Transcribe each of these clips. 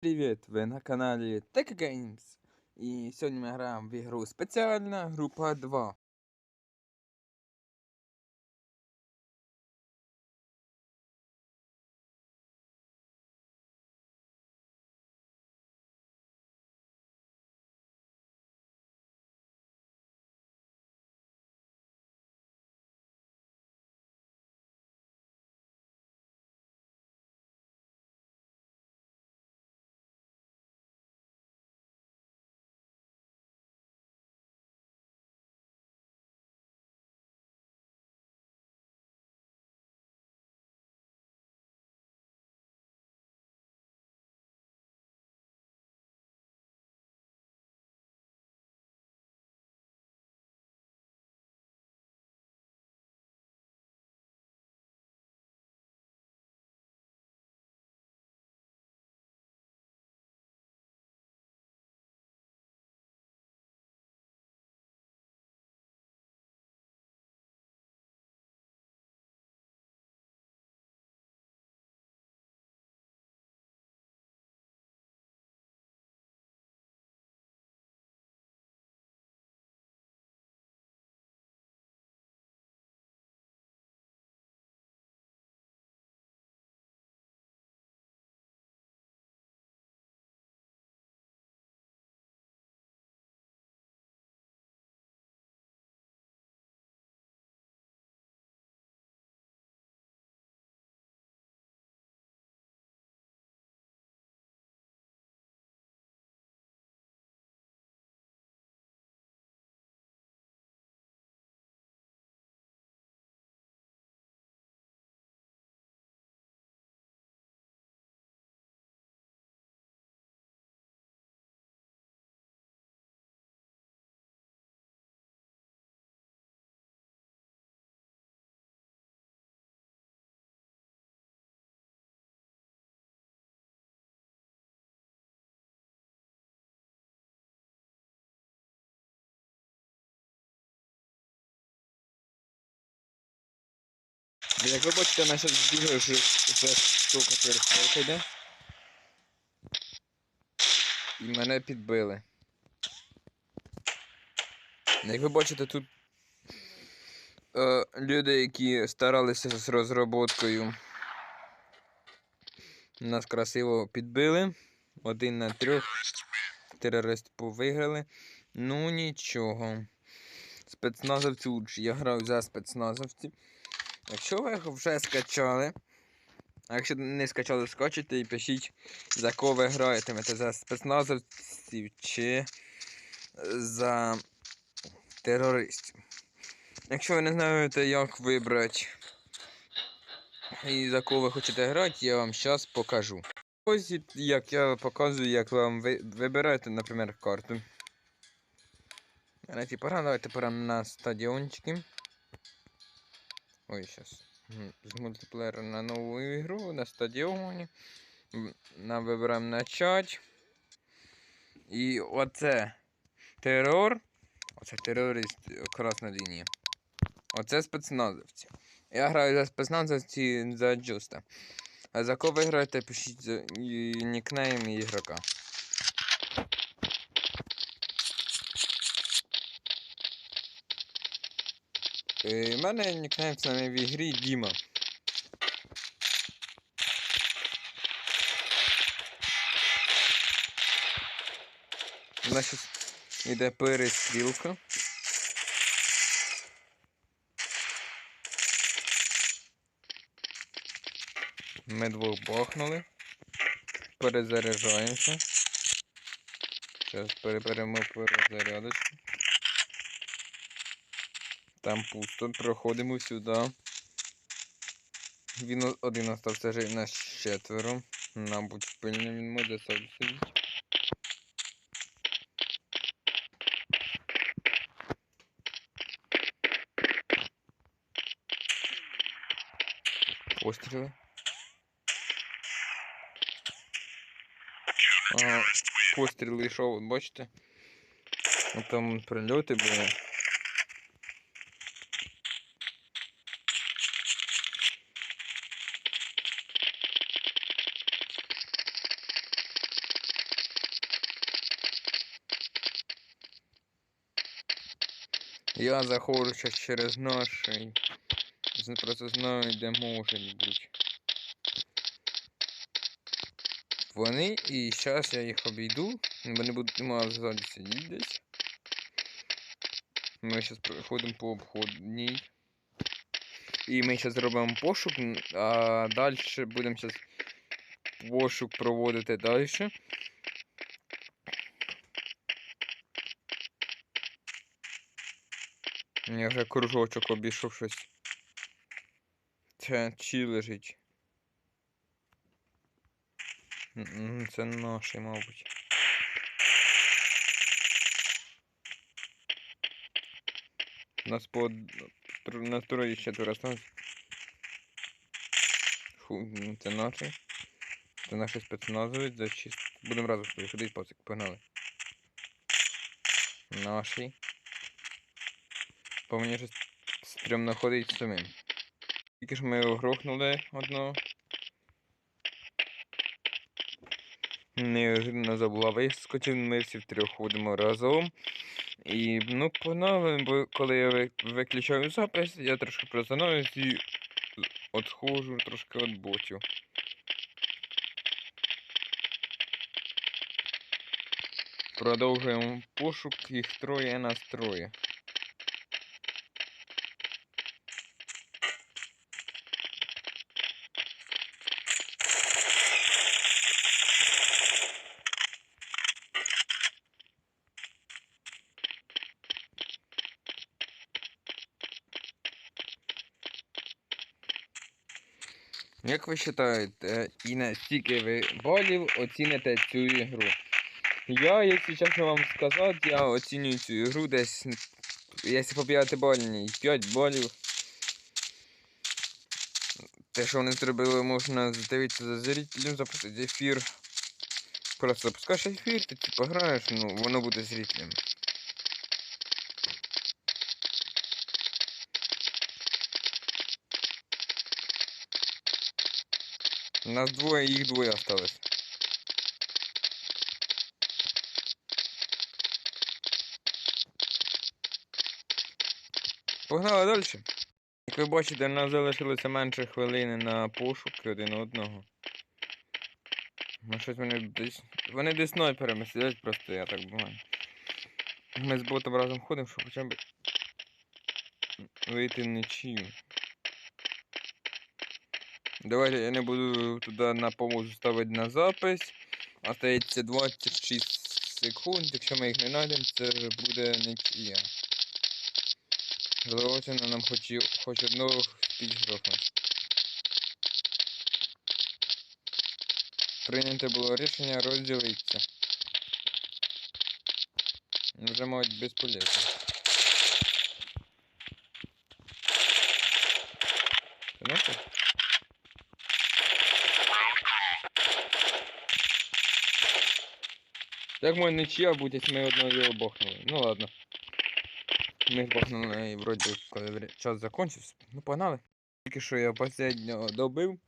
Привіт! Ви на каналі Tech Games. І сьогодні ми граємо в ігру спеціальна група 2. Як ви бачите, наша збігає вже штука йде. І мене підбили. Як ви бачите, тут е, люди, які старалися з розробкою, нас красиво підбили. Один на трьох. Терористи повиграли. Ну нічого. Спецназовці лучше. Я грав за спецназовців. Якщо ви вже скачали, а якщо не скачали, скачайте і пишіть, за кого ви граєтимете, за спецназовців чи за терористів. Якщо ви не знаєте, як вибрати і за кого ви хочете грати, я вам зараз покажу. Ось як я показую, як вам ви вибираєте, наприклад, карту. Давайте пора, давайте пора на стадіончики. Ой, сейчас. З мультиплеєра на нову ігру на стадіоні. М, Нам вибираємо начать. І оце терор. Оце терорист, красна лінія. Оце спецназовці. Я граю за спецназовці за Джуста. А за кого ви граєте, пишіть нікнейм ігрока. У мене нікнейм саме в ігрі Діма. У нас зараз йде перестрілка. Ми двох бахнули. Перезаряджаємося. Зараз переберемо перезарядочку. Там пусто, проходимо сюди. Він один остався жив нас четверо. Мабуть, пильно він може сам сидіти. Постріли. Ага, постріли йшов, бачите? Там прильоти були. Я заходжу через наші. Просто знаю, де можуть бути. Вони і зараз я їх обійду. Вони будуть мало ззаді сидіти десь. Ми зараз проходимо по обходній. І ми зараз зробимо пошук, а далі будемо зараз пошук проводити далі. Я вже кружочок обійшов щось. Це чи лежить. Це наші, мабуть. Нас по на троє четверо осталось. Фу, це наші. Це наші спецназовець, за чист. Будемо разом ходити, пацик, погнали. Наші. По мені щось стрьомно ходить самим. Тільки ж ми його грохнули одного. Неожиданно забула вискочив, ми всі втрьох ходимо разом. І ну погнали, бо коли я виключаю запис, я трошки прозанаюсь і відходжу трошки від ботів. Продовжуємо пошук, їх троє нас троє. Як ви вважаєте, і на скільки ви балів оціните цю ігру? Я, якщо чесно вам сказати, я оцінюю цю ігру десь, якщо по 5 бальній, 5 балів. Те, що вони зробили, можна дивитися за зрителем, запустити ефір. Просто запускаєш ефір, ти типу граєш, ну воно буде зрителем. Нас двоє, їх двоє осталось. Погнали далі. Як ви бачите, у нас залишилося менше хвилини на пошуки один одного. Ну щось вони десь. Вони десь снайперами сидять просто, я так думаю. Ми з ботом разом ходимо, щоб хоча б вийти в нічию. Давайте я не буду туди на паузу ставити на запис. Остається 26 секунд. Якщо ми їх не знайдемо, це буде нічия. Желательно нам хоч, хоч одного підгрохнути. Прийняте було рішення розділитися. Вже мабуть безполезно. Знаєте? Як може нічия будь, якщо ми одного його бахнули. Ну ладно. Ми бахнули і вроді коли час закончився. Ну погнали. Тільки що я останнього добив.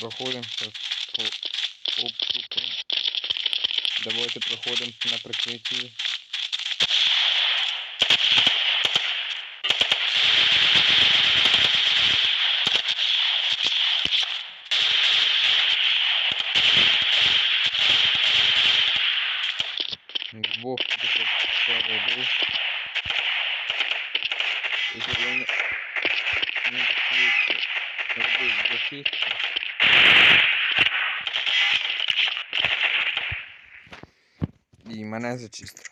Проходимо зараз по. Давайте проходимо на прикритті. Швидко робив зачистку. І мене зачистив.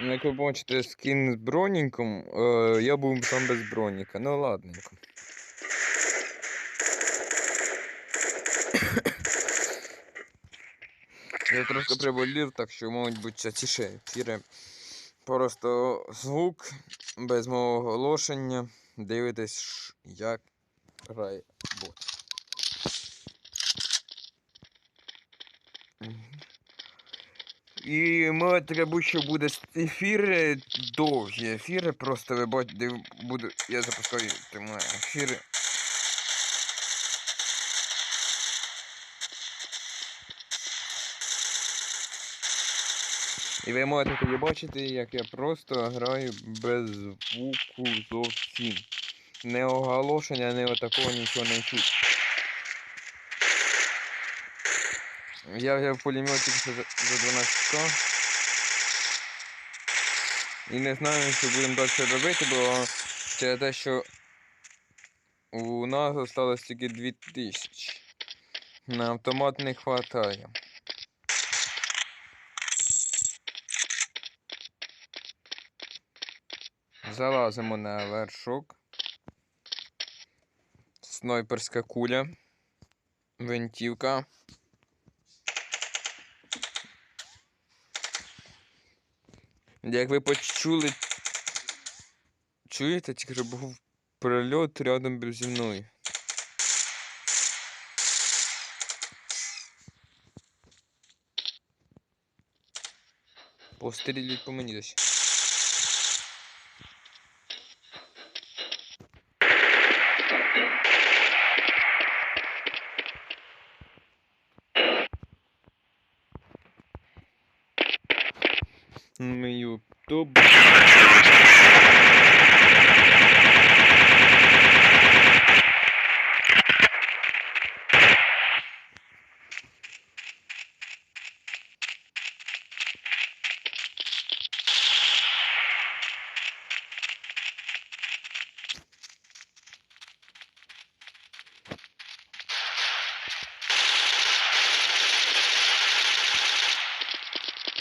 Ну, Як ви бачите, скін з броніком, е, я був там без броніка. Ну ладненько. Я трошки приболів, так що, мабуть, частіше ефіри. Просто звук без мого оголошення. Дивитесь, як грає бот. І ми треба, що буде ефіри, довгі ефіри, просто ви бачите, буду, я запускаю тримаю ефіри. І ви можете тоді бачити, як я просто граю без звуку зовсім. Не оголошення, не отакого нічого не чуть. Я взяв пулеметик за, за 12к. І не знаю, що будемо далі робити, бо через те, що у нас осталось тільки 2000. На автомат не хватає. Залазимо на вершок. Снайперська куля. Винтівка. Як ви почули. Чуєте, тільки був прильот рядом зі мною. Пострілюють по мені десь. Ну, ютуб.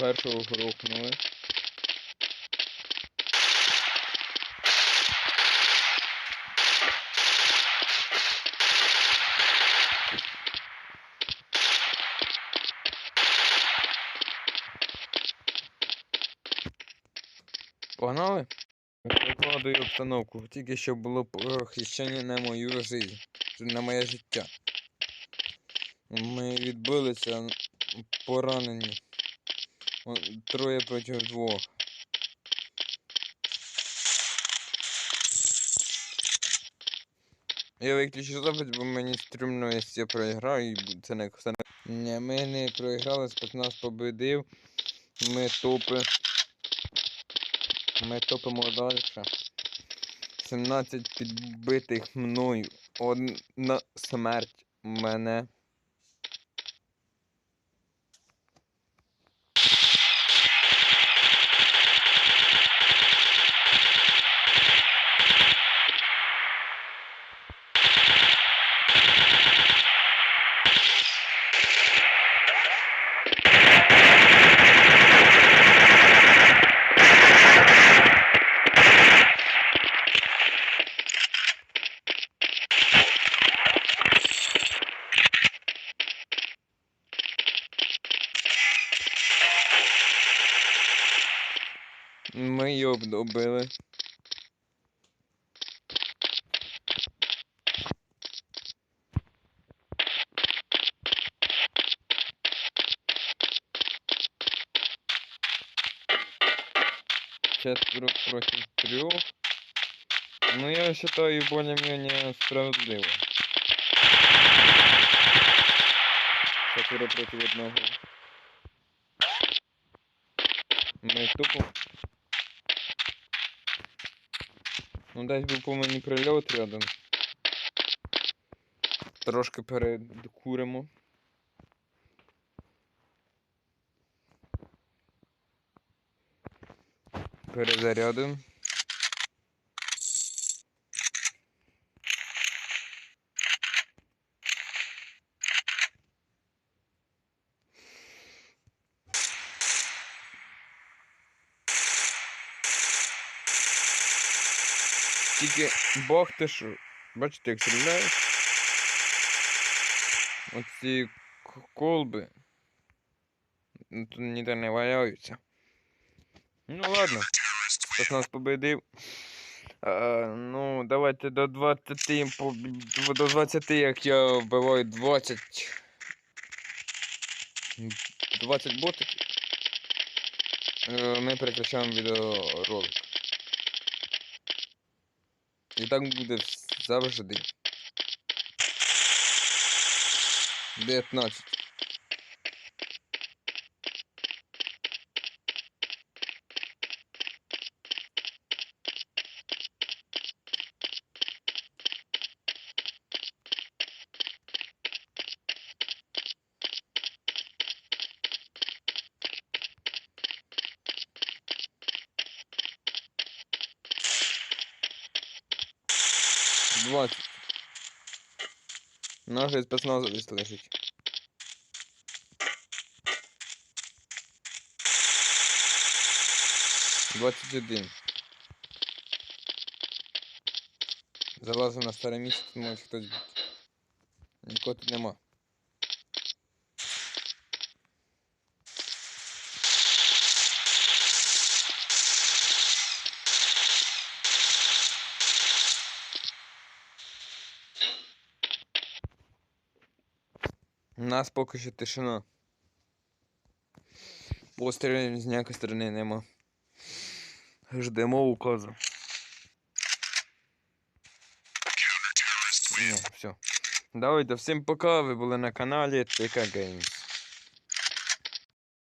Першого грохнули. Погнали? Викладаю обстановку. Тільки що було похищення на мою життя. На моє життя. Ми відбилися поранені. Троє проти двох. Я виключу запис, бо мені стрімно, якщо я програю, і це не це не. Ми не програли, спецназ победив. Ми топи. Ми топимо далі. 17 підбитих мною. Одна смерть мене. Ми його добили. Четверо проти трьох. Ну я вважаю более-менее справедливо. Четверо проти одного. Ми тупо. Ну десь був по мені прильот рядом. Трошки передкуримо. Перезарядимо. Тільки Бог ти що. Бачите, як стріляє? Оці колби. ну, Тут ніде не валяються. Ну ладно. Хтось нас победив. А, ну, давайте до 20, по- до 20, як я вбиваю 20. 20 ботиків. Е, Ми переключаємо відеоролик. І так буде завжди. 19. 20. Наш спецназовець лежить. Двадцять один. Залазив на старе місце, тут може хтось бути. Нікого тут нема. У нас поки що тишина. Пострілів з ніякої сторони нема. Ждемо указу. Ні, все. Давайте, всім пока, ви були на каналі ТК Games.